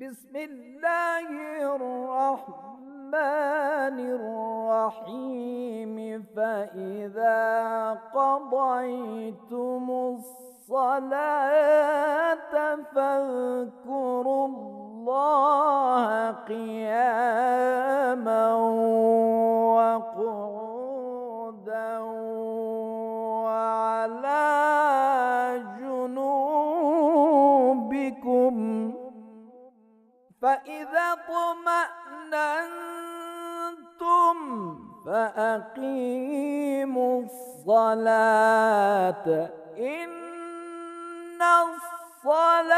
بسم الله الرحمن الرحيم. فإذا قضيتم الصلاة فاذكروا الله قياما وقعودا فإذا اطمأننتم فأقيموا الصلاة. إن الصلاة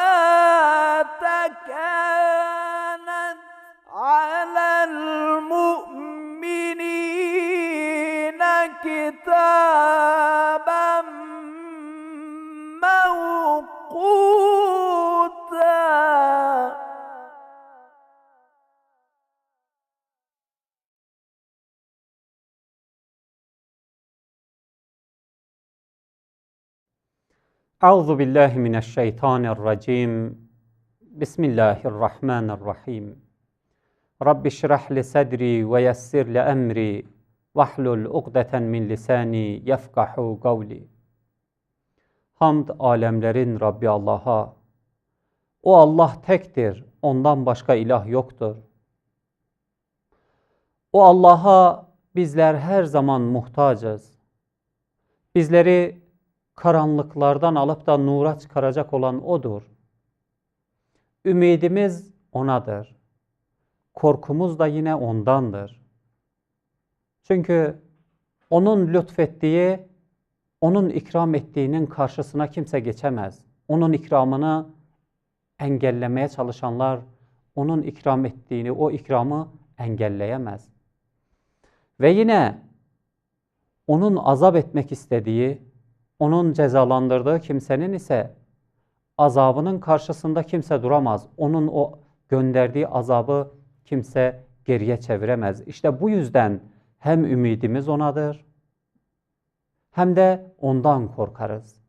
Euzu billahi mineşşeytanirracim. Bismillahirrahmanirrahim. Rabbi şrah li sadri ve yessir li emri vahlul ukdeten min lisani yefkahu kavli. Hamd alemlerin Rabbi Allah'a. O Allah tektir, ondan başka ilah yoktur. O Allah'a bizler her zaman muhtacız. Bizleri karanlıklardan alıp da nura çıkaracak olan O'dur. Ümidimiz O'nadır. Korkumuz da yine O'ndandır. Çünkü O'nun lütfettiği, O'nun ikram ettiğinin karşısına kimse geçemez. O'nun ikramını engellemeye çalışanlar, O'nun ikram ettiğini, o ikramı engelleyemez. Ve yine O'nun azap etmek istediği, onun cezalandırdığı kimsenin ise azabının karşısında kimse duramaz. Onun o gönderdiği azabı kimse geriye çeviremez. İşte bu yüzden hem ümidimiz onadır hem de ondan korkarız.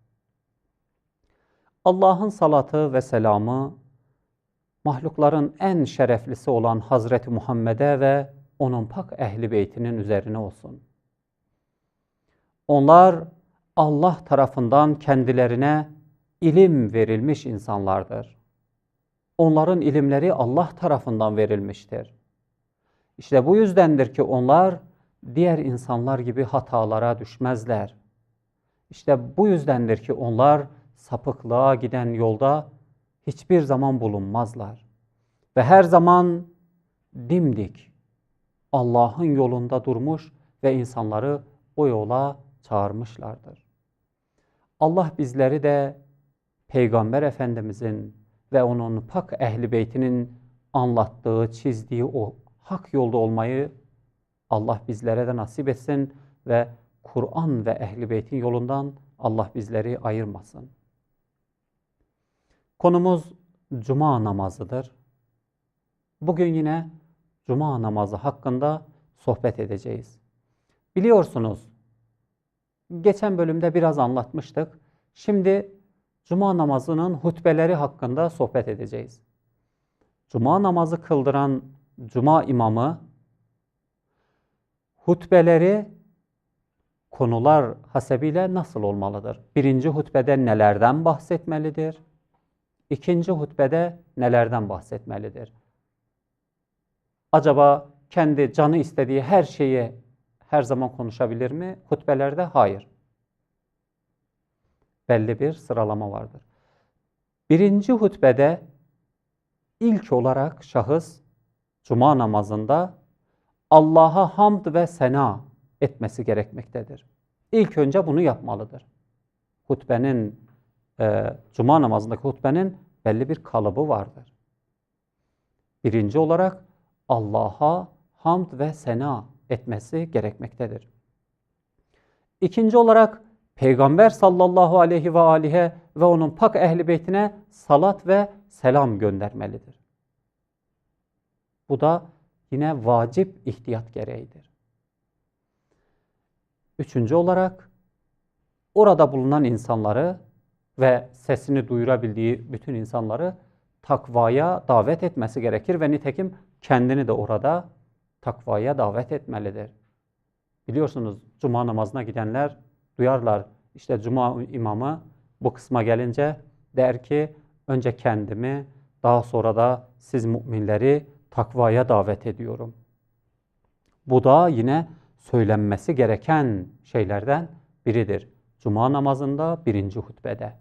Allah'ın salatı ve selamı mahlukların en şereflisi olan Hazreti Muhammed'e ve onun pak ehli beytinin üzerine olsun. Onlar Allah tarafından kendilerine ilim verilmiş insanlardır. Onların ilimleri Allah tarafından verilmiştir. İşte bu yüzdendir ki onlar diğer insanlar gibi hatalara düşmezler. İşte bu yüzdendir ki onlar sapıklığa giden yolda hiçbir zaman bulunmazlar. Ve her zaman dimdik Allah'ın yolunda durmuş ve insanları o yola çağırmışlardır. Allah bizleri de Peygamber Efendimizin ve onun pak ehli beytinin anlattığı, çizdiği o hak yolda olmayı Allah bizlere de nasip etsin ve Kur'an ve ehli beytin yolundan Allah bizleri ayırmasın. Konumuz cuma namazıdır. Bugün yine cuma namazı hakkında sohbet edeceğiz. Biliyorsunuz geçen bölümde biraz anlatmıştık. Şimdi cuma namazının hutbeleri hakkında sohbet edeceğiz. Cuma namazı kıldıran cuma imamı hutbeleri konular hasebiyle nasıl olmalıdır? Birinci hutbede nelerden bahsetmelidir? İkinci hutbede nelerden bahsetmelidir? Acaba kendi canı istediği her şeyi her zaman konuşabilir mi? Hutbelerde hayır. Belli bir sıralama vardır. Birinci hutbede ilk olarak şahıs cuma namazında Allah'a hamd ve sena etmesi gerekmektedir. İlk önce bunu yapmalıdır. Hutbenin, e, cuma namazındaki hutbenin belli bir kalıbı vardır. Birinci olarak Allah'a hamd ve sena etmesi gerekmektedir. İkinci olarak Peygamber sallallahu aleyhi ve alihe ve onun pak ehli beytine salat ve selam göndermelidir. Bu da yine vacip ihtiyat gereğidir. Üçüncü olarak orada bulunan insanları ve sesini duyurabildiği bütün insanları takvaya davet etmesi gerekir ve nitekim kendini de orada takvaya davet etmelidir. Biliyorsunuz cuma namazına gidenler duyarlar. İşte cuma imamı bu kısma gelince der ki önce kendimi daha sonra da siz müminleri takvaya davet ediyorum. Bu da yine söylenmesi gereken şeylerden biridir. Cuma namazında birinci hutbede.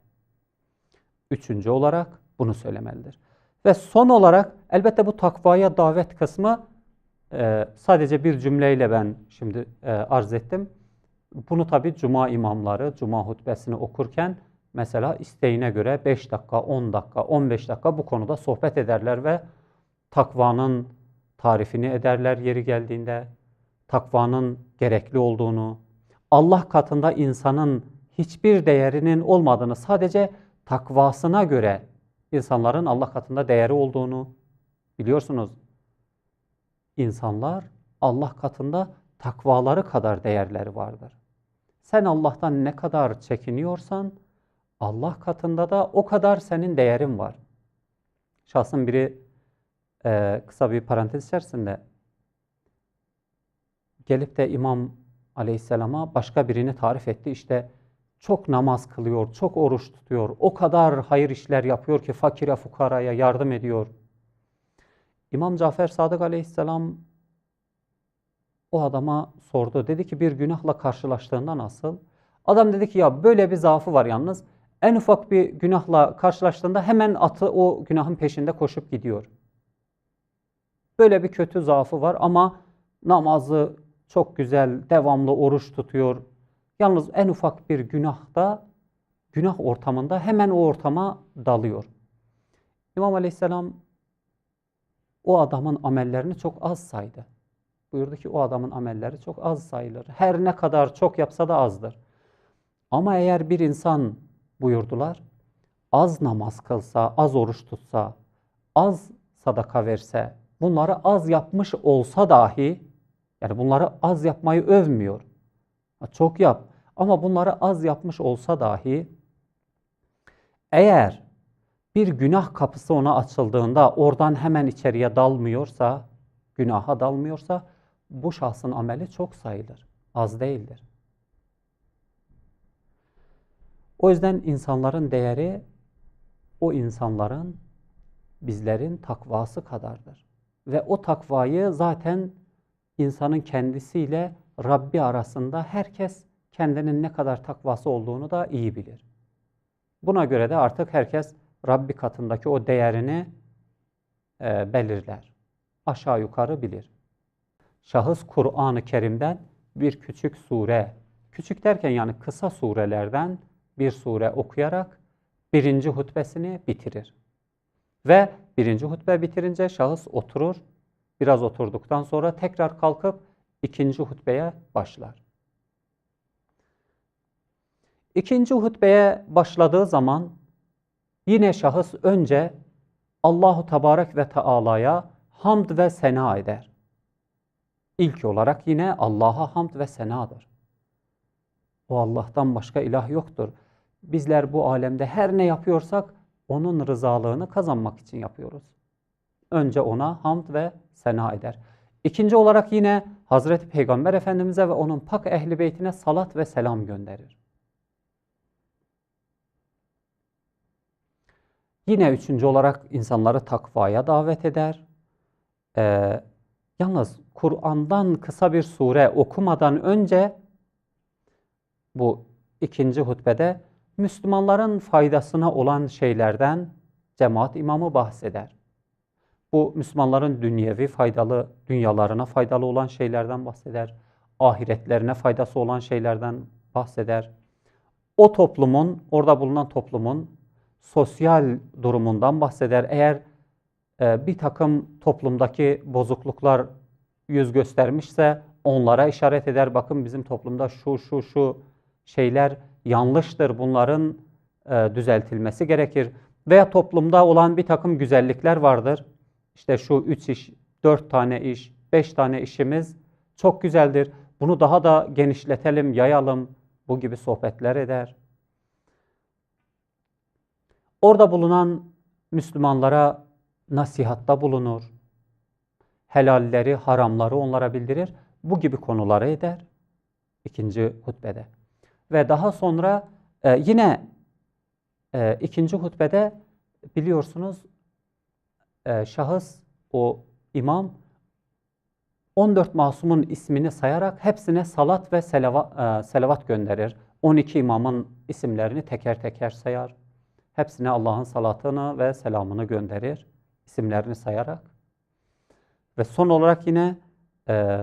Üçüncü olarak bunu söylemelidir. Ve son olarak elbette bu takvaya davet kısmı e, sadece bir cümleyle ben şimdi e, arz ettim. Bunu tabi cuma imamları cuma hutbesini okurken mesela isteğine göre 5 dakika, 10 dakika, 15 dakika bu konuda sohbet ederler ve takvanın tarifini ederler yeri geldiğinde. Takvanın gerekli olduğunu, Allah katında insanın hiçbir değerinin olmadığını, sadece takvasına göre insanların Allah katında değeri olduğunu biliyorsunuz. İnsanlar Allah katında takvaları kadar değerleri vardır. Sen Allah'tan ne kadar çekiniyorsan Allah katında da o kadar senin değerin var. Şahsın biri e, kısa bir parantez içerisinde gelip de İmam Aleyhisselam'a başka birini tarif etti. İşte çok namaz kılıyor, çok oruç tutuyor, o kadar hayır işler yapıyor ki fakire fukaraya yardım ediyor. İmam Cafer Sadık Aleyhisselam o adama sordu. Dedi ki bir günahla karşılaştığında nasıl? Adam dedi ki ya böyle bir zaafı var yalnız. En ufak bir günahla karşılaştığında hemen atı o günahın peşinde koşup gidiyor. Böyle bir kötü zaafı var ama namazı çok güzel, devamlı oruç tutuyor. Yalnız en ufak bir günahda, günah ortamında hemen o ortama dalıyor. İmam Aleyhisselam o adamın amellerini çok az saydı. Buyurdu ki o adamın amelleri çok az sayılır. Her ne kadar çok yapsa da azdır. Ama eğer bir insan buyurdular, az namaz kılsa, az oruç tutsa, az sadaka verse, bunları az yapmış olsa dahi, yani bunları az yapmayı övmüyor. Çok yap ama bunları az yapmış olsa dahi, eğer bir günah kapısı ona açıldığında oradan hemen içeriye dalmıyorsa, günaha dalmıyorsa, bu şahsın ameli çok sayılır, az değildir. O yüzden insanların değeri o insanların, bizlerin takvası kadardır. Ve o takvayı zaten insanın kendisiyle Rabbi arasında herkes kendinin ne kadar takvası olduğunu da iyi bilir. Buna göre de artık herkes Rabbi katındaki o değerini e, belirler. Aşağı yukarı bilir. Şahıs Kur'an-ı Kerim'den bir küçük sure, küçük derken yani kısa surelerden bir sure okuyarak birinci hutbesini bitirir. Ve birinci hutbe bitirince şahıs oturur. Biraz oturduktan sonra tekrar kalkıp ikinci hutbeye başlar. İkinci hutbeye başladığı zaman yine şahıs önce Allahu Tebarek ve Teala'ya hamd ve sena eder. İlk olarak yine Allah'a hamd ve senadır. O Allah'tan başka ilah yoktur. Bizler bu alemde her ne yapıyorsak onun rızalığını kazanmak için yapıyoruz. Önce ona hamd ve sena eder. İkinci olarak yine Hazreti Peygamber Efendimiz'e ve onun pak ehli beytine salat ve selam gönderir. Yine üçüncü olarak insanları takvaya davet eder. Ee, yalnız Kur'an'dan kısa bir sure okumadan önce bu ikinci hutbede Müslümanların faydasına olan şeylerden cemaat imamı bahseder. Bu Müslümanların dünyevi faydalı, dünyalarına faydalı olan şeylerden bahseder. Ahiretlerine faydası olan şeylerden bahseder. O toplumun, orada bulunan toplumun sosyal durumundan bahseder. Eğer e, bir takım toplumdaki bozukluklar yüz göstermişse onlara işaret eder. Bakın bizim toplumda şu şu şu şeyler yanlıştır. Bunların e, düzeltilmesi gerekir. Veya toplumda olan bir takım güzellikler vardır. İşte şu üç iş, dört tane iş, beş tane işimiz çok güzeldir. Bunu daha da genişletelim, yayalım. Bu gibi sohbetler eder. Orada bulunan Müslümanlara nasihatta bulunur. Helalleri, haramları onlara bildirir. Bu gibi konuları eder. ikinci hutbede. Ve daha sonra e, yine e, ikinci hutbede biliyorsunuz e, şahıs o imam 14 masumun ismini sayarak hepsine salat ve selava, e, selavat gönderir. 12 imamın isimlerini teker teker sayar. Hepsine Allah'ın salatını ve selamını gönderir. isimlerini sayarak. Ve son olarak yine e,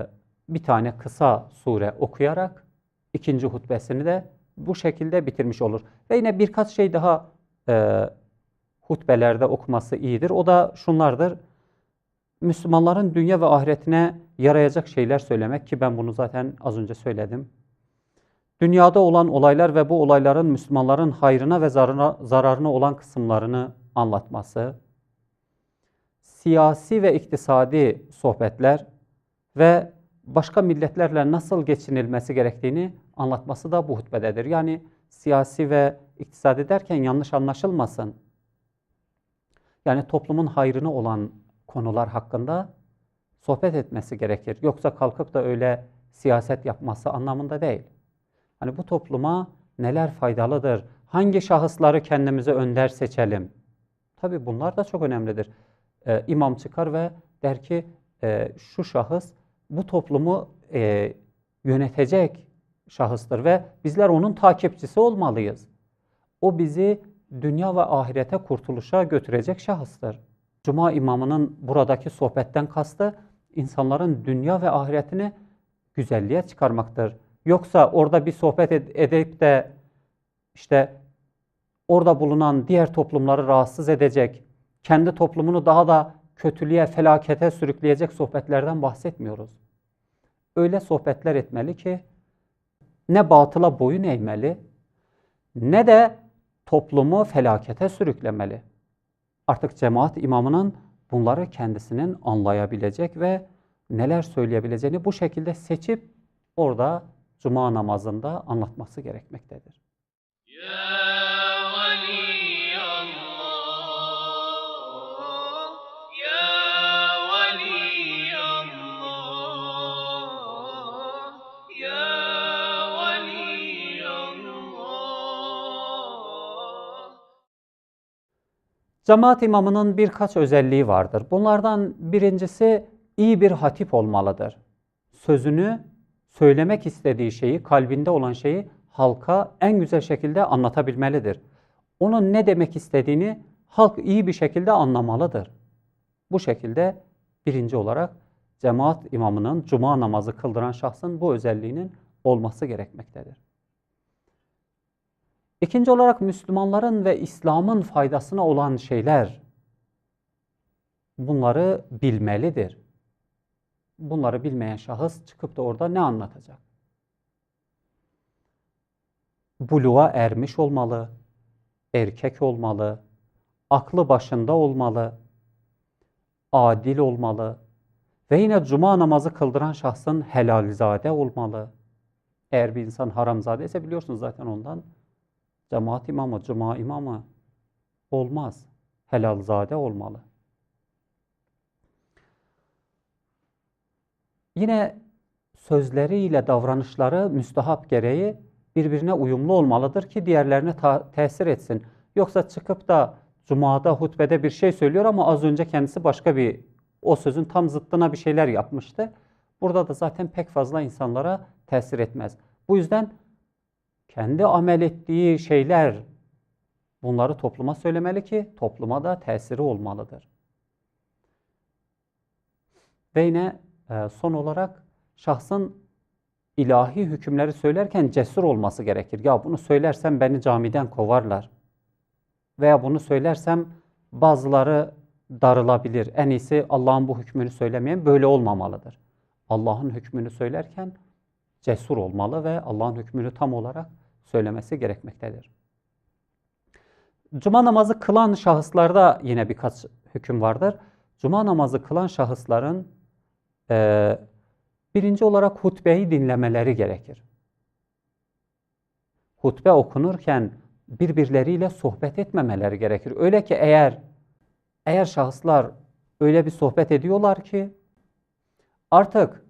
bir tane kısa sure okuyarak ikinci hutbesini de bu şekilde bitirmiş olur. Ve yine birkaç şey daha e, hutbelerde okuması iyidir. O da şunlardır. Müslümanların dünya ve ahiretine yarayacak şeyler söylemek ki ben bunu zaten az önce söyledim. Dünyada olan olaylar ve bu olayların Müslümanların hayrına ve zararına, zararına olan kısımlarını anlatması, siyasi ve iktisadi sohbetler ve başka milletlerle nasıl geçinilmesi gerektiğini anlatması da bu hutbededir. Yani siyasi ve iktisadi derken yanlış anlaşılmasın. Yani toplumun hayrına olan konular hakkında sohbet etmesi gerekir. Yoksa kalkıp da öyle siyaset yapması anlamında değil. Hani bu topluma neler faydalıdır? Hangi şahısları kendimize önder seçelim? Tabii bunlar da çok önemlidir. Ee, imam çıkar ve der ki e, şu şahıs bu toplumu e, yönetecek şahıstır ve bizler onun takipçisi olmalıyız. O bizi dünya ve ahirete kurtuluşa götürecek şahıstır. Cuma imamının buradaki sohbetten kastı insanların dünya ve ahiretini güzelliğe çıkarmaktır. Yoksa orada bir sohbet edip de işte orada bulunan diğer toplumları rahatsız edecek, kendi toplumunu daha da kötülüğe, felakete sürükleyecek sohbetlerden bahsetmiyoruz. Öyle sohbetler etmeli ki ne batıla boyun eğmeli ne de toplumu felakete sürüklemeli. Artık cemaat imamının bunları kendisinin anlayabilecek ve neler söyleyebileceğini bu şekilde seçip orada cuma namazında anlatması gerekmektedir. Allah. Cemaat imamının birkaç özelliği vardır. Bunlardan birincisi iyi bir hatip olmalıdır. Sözünü, söylemek istediği şeyi, kalbinde olan şeyi halka en güzel şekilde anlatabilmelidir. Onun ne demek istediğini halk iyi bir şekilde anlamalıdır. Bu şekilde birinci olarak cemaat imamının cuma namazı kıldıran şahsın bu özelliğinin olması gerekmektedir. İkinci olarak Müslümanların ve İslam'ın faydasına olan şeyler bunları bilmelidir. Bunları bilmeyen şahıs çıkıp da orada ne anlatacak? Buluğa ermiş olmalı, erkek olmalı, aklı başında olmalı, adil olmalı ve yine cuma namazı kıldıran şahsın helalzade olmalı. Eğer bir insan haramzade ise biliyorsunuz zaten ondan cemaat imamı, cuma imamı olmaz. Helalzade olmalı. Yine sözleriyle davranışları müstahap gereği birbirine uyumlu olmalıdır ki diğerlerine ta- tesir etsin. Yoksa çıkıp da cumada, hutbede bir şey söylüyor ama az önce kendisi başka bir o sözün tam zıttına bir şeyler yapmıştı. Burada da zaten pek fazla insanlara tesir etmez. Bu yüzden kendi amel ettiği şeyler bunları topluma söylemeli ki topluma da tesiri olmalıdır. Ve yine son olarak şahsın ilahi hükümleri söylerken cesur olması gerekir. Ya bunu söylersem beni camiden kovarlar. Veya bunu söylersem bazıları darılabilir. En iyisi Allah'ın bu hükmünü söylemeyen böyle olmamalıdır. Allah'ın hükmünü söylerken cesur olmalı ve Allah'ın hükmünü tam olarak söylemesi gerekmektedir. Cuma namazı kılan şahıslarda yine birkaç hüküm vardır. Cuma namazı kılan şahısların e, birinci olarak hutbeyi dinlemeleri gerekir. Hutbe okunurken birbirleriyle sohbet etmemeleri gerekir. Öyle ki eğer Eğer şahıslar öyle bir sohbet ediyorlar ki artık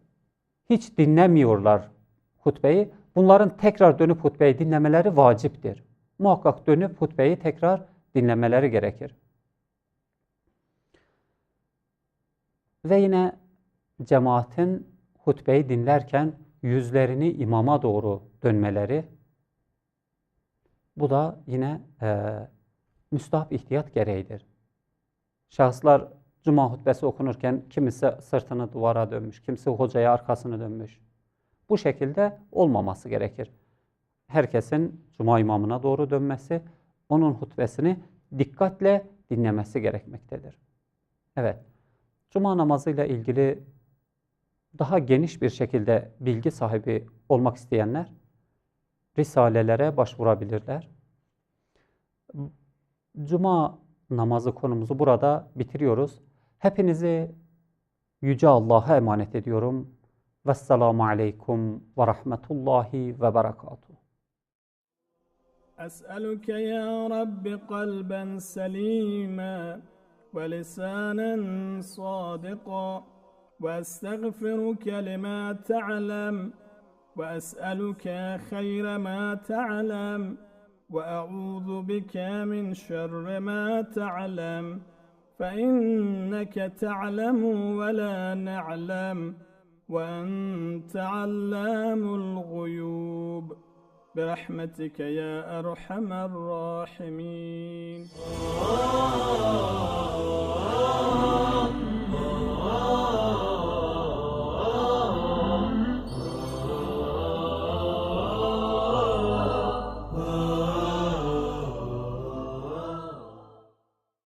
hiç dinlemiyorlar hutbeyi. Bunların tekrar dönüp hutbeyi dinlemeleri vaciptir. Muhakkak dönüp hutbeyi tekrar dinlemeleri gerekir. Ve yine cemaatin hutbeyi dinlerken yüzlerini imama doğru dönmeleri bu da yine e, müstahap ihtiyat gereğidir. Şahıslar cuma hutbesi okunurken kimisi sırtını duvara dönmüş, kimisi hocaya arkasını dönmüş. Bu şekilde olmaması gerekir. Herkesin cuma imamına doğru dönmesi, onun hutbesini dikkatle dinlemesi gerekmektedir. Evet, cuma namazıyla ilgili daha geniş bir şekilde bilgi sahibi olmak isteyenler risalelere başvurabilirler. Cuma namazı konumuzu burada bitiriyoruz. Hepinizi Yüce Allah'a emanet ediyorum. Vesselamu aleykum ve rahmetullahi ve berekatuhu. أسألك يا رب قلبا سليما ولسانا صادقا وأستغفرك لما تعلم وأسألك خير ما تعلم وأعوذ بك من شر ما تعلم فإنك تعلم ولا نعلم وأنت علام الغيوب. برحمتك يا أرحم الراحمين.